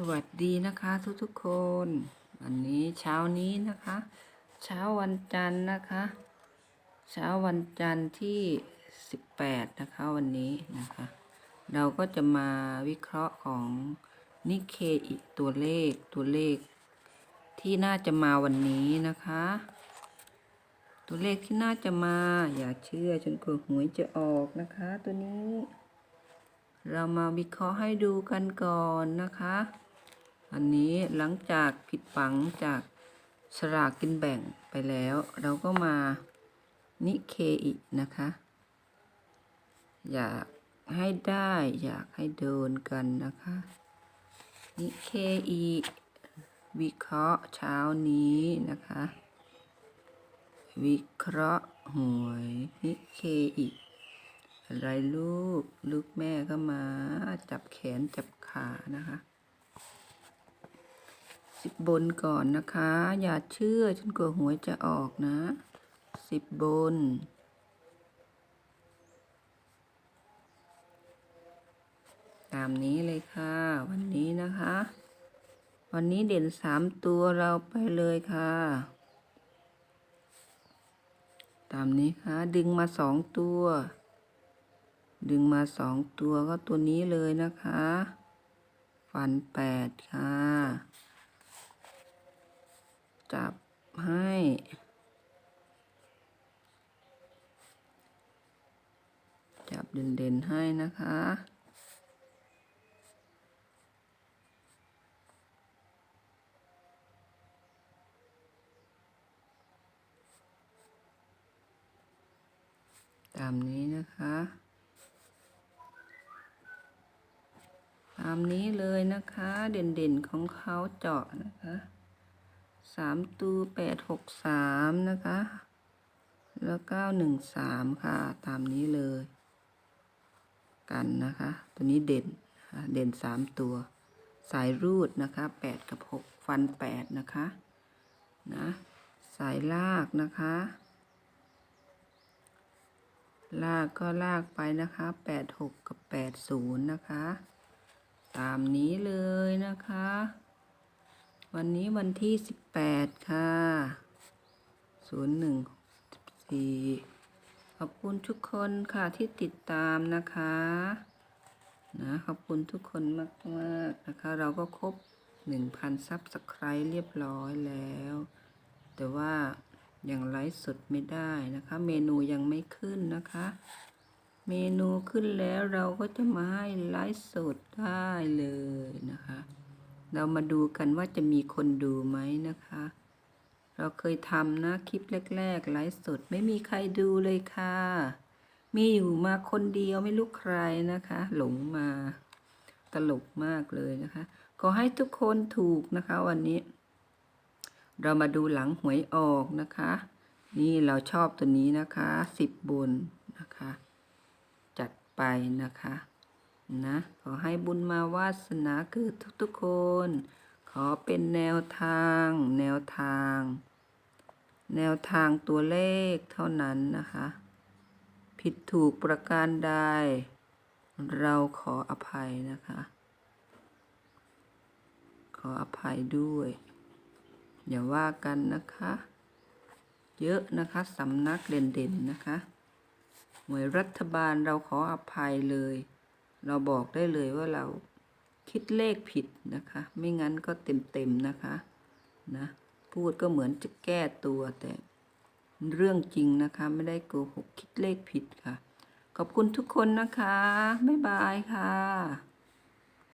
สวัสดีนะคะทุกทุกๆคน วันนี้เช้านี้นะคะ เช้าวันจันทร์นะคะ เช้าวันจันทร์ที่สิบแปดนะคะวันนี้นะคะ เราก็จะมาวิเคราะห์ของนิเคอิตัวเลขตัวเลข ที่น่าจะมาวันนี้นะคะ ตัวเลขที่น่าจะมา อย่าเชื่อจนกว่าหวยจะออกนะคะตัวนี้เรามาวิเคราะห์ให้ดูกันก่อนนะคะ อันนี้หลังจากผิดฝังจากสลากกินแบ่งไปแล้ว เราก็มานิเคอินะคะ อยากให้ได้อยากให้โดนกันนะคะ นิเคอิวิเคราะห์เช้านี้นะคะ วิเคราะห์หวยนิเคอิอะไรลูกลูกแม่ก็มาจับแขนจับขานะคะ สิบบนก่อนนะคะ อย่าเชื่อจนกว่าหวยจะออกนะสิบบน ตามนี้เลยค่ะ วันนี้นะคะ วันนี้เด่นสามตัวเราไปเลยค่ะ ตามนี้ค่ะ ดึงมาสองตัว ดึงมาสองตัวก็ตัวนี้เลยนะคะ ฟันแปดค่ะ จับให้ จับเด่นๆให้นะคะตามนี้นะคะ ตามนี้เลยนะคะ เด่นๆของเขาเจาะนะคะ สามตัวแปดหกสามนะคะ แล้วเก้าหนึ่งสามค่ะ ตามนี้เลย กันนะคะ ตัวนี้เด่น เด่นสามตัว สายรูดนะคะแปดกับหกฟันแปดนะคะ นะ สายลากนะคะ ลากก็ลากไปนะคะแปดหกกับแปดศูนย์นะคะ ตามนี้เลยนะคะ วันนี้วันที่สิบแปดค่ะศูนย์หนึ่งสี่ขอบคุณทุกคนค่ะที่ติดตามนะคะนะขอบคุณทุกคนมากมากนะคะ เราก็ครบหนึ่งพันซับสไครต์เรียบร้อยแล้ว แต่ว่ายังไลฟ์สดไม่ได้นะคะ เมนูยังไม่ขึ้นนะคะ เมนูขึ้นแล้วเราก็จะมาให้ไลฟ์สดได้เลยนะคะ เรามาดูกันว่าจะมีคนดูไหมนะคะ เราเคยทำนะคลิปแรกๆไลฟ์สดไม่มีใครดูเลยค่ะ มีอยู่มาคนเดียวไม่รู้ใครนะคะ หลงมาตลกมากเลยนะคะ ขอให้ทุกคนถูกนะคะวันนี้ เรามาดูหลังหวยออกนะคะ นี่เราชอบตัวนี้นะคะสิบบนนะคะ จัดไปนะคะ นะ ขอให้บุญมาวาสนาเกิดทุกๆคน ขอเป็นแนวทาง แนวทาง แนวทางตัวเลขเท่านั้นนะคะ ผิดถูกประการใด เราขออภัยนะคะ ขออภัยด้วย อย่าว่ากันนะคะ เยอะนะคะสำนักเด่นๆนะคะหน่วยรัฐบาลเราขออภัยเลย เราบอกได้เลยว่าเราคิดเลขผิดนะคะ ไม่งั้นก็เต็มๆนะคะนะพูดก็เหมือนจะแก้ตัวแต่เรื่องจริงนะคะ ไม่ได้โกหกคิดเลขผิดค่ะ ขอบคุณทุกคนนะคะ บ๊ายบายค่ะ